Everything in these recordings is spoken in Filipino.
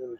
idol.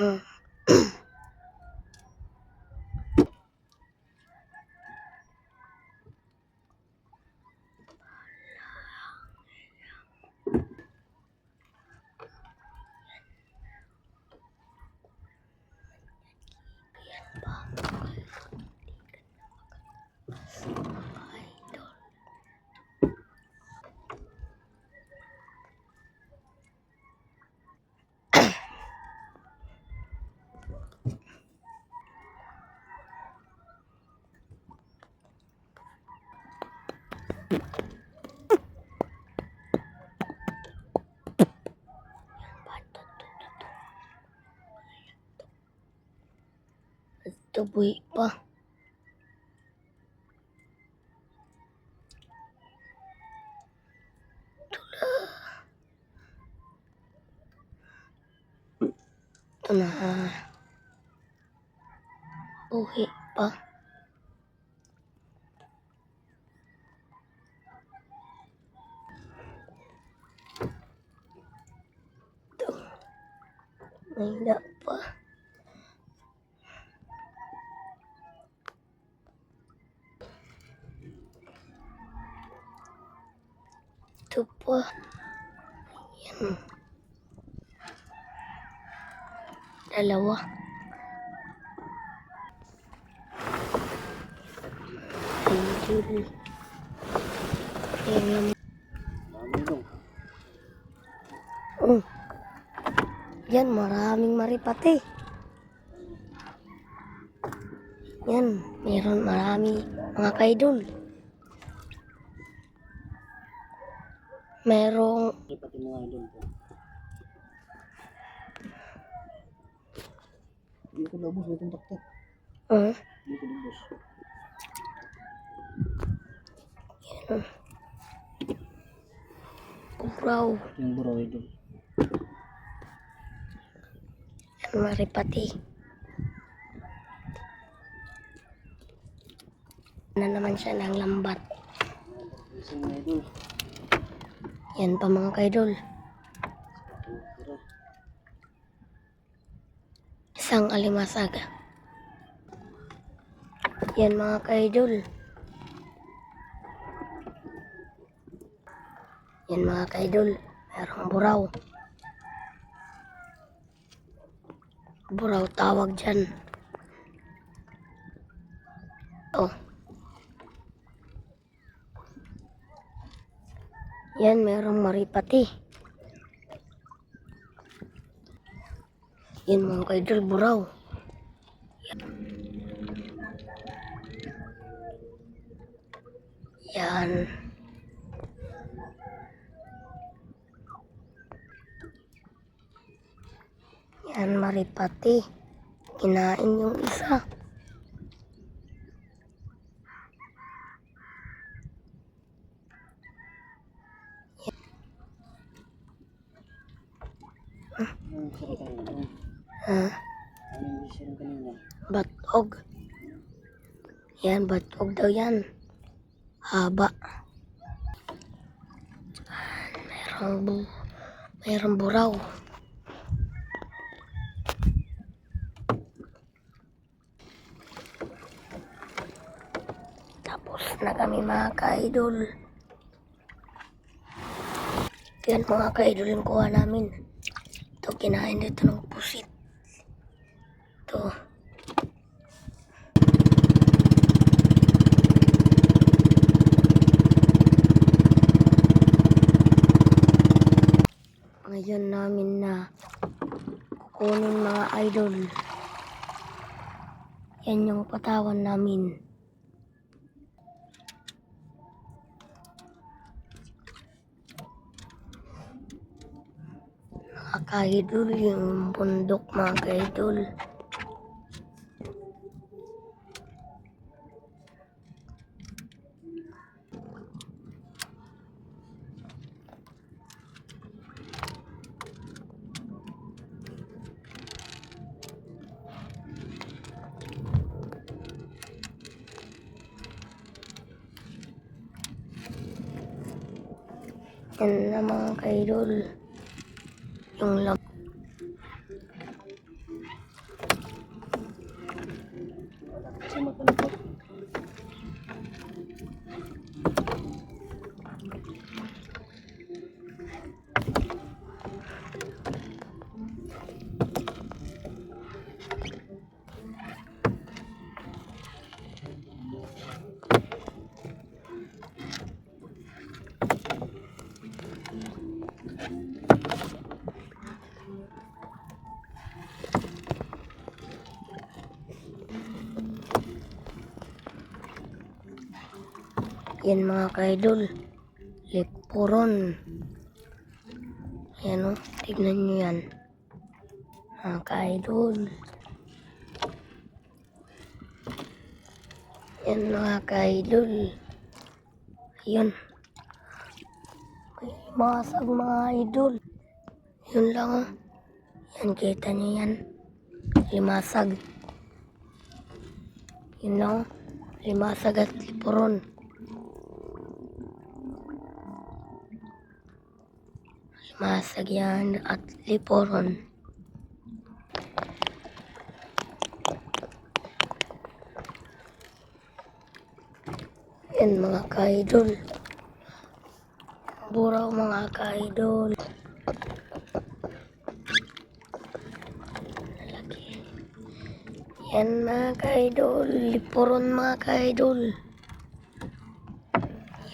Uh. Tuboy pa. Ito na. Buhi pa. Ito. May hila pa. Ito pa. Yan. Dalawa. Idol. Ayan lang. Dami dong. Oh. Yan, maraming maripati. Yan, meron marami mga kaidol. Merong. Hindi ko labos itong taktak. uh, Hindi ko labos. kubraw. Yung buraw idol. Yan, maripati. Na naman siya ng lambat. Isang mga idol. Yan pa mga kaidol. Isang alimasag. Yan mga kaidol. Yan mga kaidol. Merong buraw. Buraw tawag dyan. Oh. Yan, merong maripati. Yan mga kaidol, buraw. Yan. Yan, maripati. Kinain yung isa. Ha? Batog. Yan, batog daw yan. Haba. Merong, bu merong buraw. Tapos na kami mga ka-idol. Yan mga ka-idol yung kuha namin. Kinain dito ng pusit. Ito. Ngayon namin na kukunin mga idol. Yan yung patawan namin. Mga ka-idol, yung bundok mga ka-idol. Yan na mga ka-idol. Yung lam Yan mga ka-idol. Lipuron. Ayan o. Tignan nyo yan. Mga ka-idol. Yan mga ka-idol. Ayun. May masag mga idol. Yun lang o. Yan kita nyo yan. Limasag. Yun lang o. Limasag at lipuron. Masag yan at liporon. Yan mga ka-idol. Buraw mga ka-idol. Yan mga ka-idol. Liporon mga ka-idol.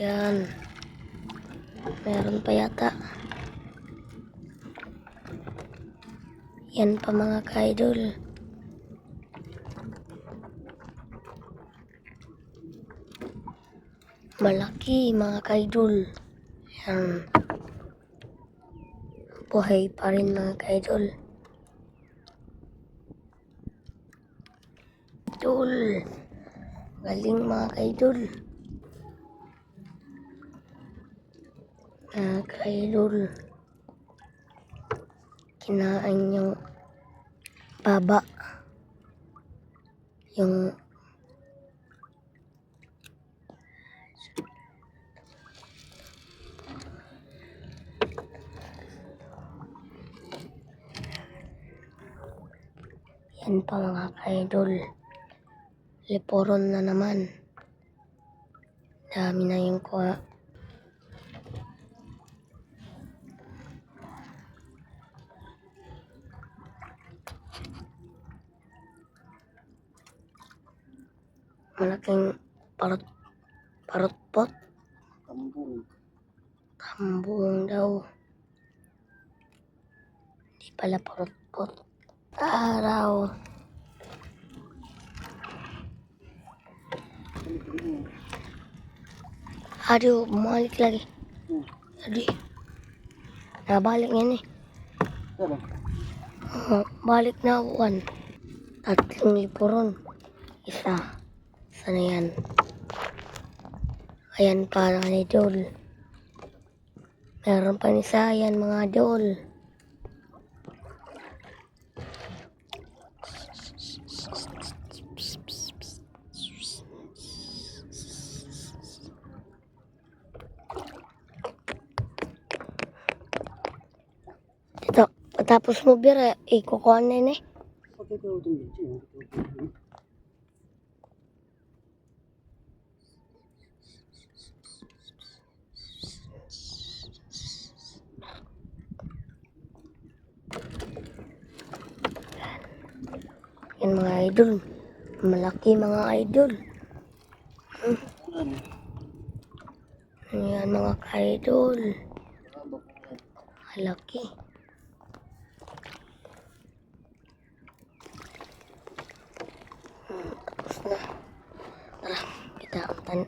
Yan. Meron pa yata. Yan pa mga ka-idol. Malaki mga ka-idol. Yan. Buhay pa rin mga ka-idol. Idol. Galing mga ka-idol. Mga ka-idol kinain yung baba. Yung yan pa mga ka-idol. Liporon na naman. Dami na yung kuha. anak yang parut parut pot? Tambung tambung dau di pala parut pot. Ah, Arau aduh balik lagi. Hmm. Jadi nah balik ini hmm, balik nawan. Tak tinggi purun. Isa Sana yan? Ayan para ni Dol. Meron pa isa. Ayan mga Dol. Ito. Tapos mo, Bira, ikukuha na yun eh. Yan mga idol. Malaki mga idol. Yan mga idol. Malaki. Hmm, tapos na. Tara, kita ang tan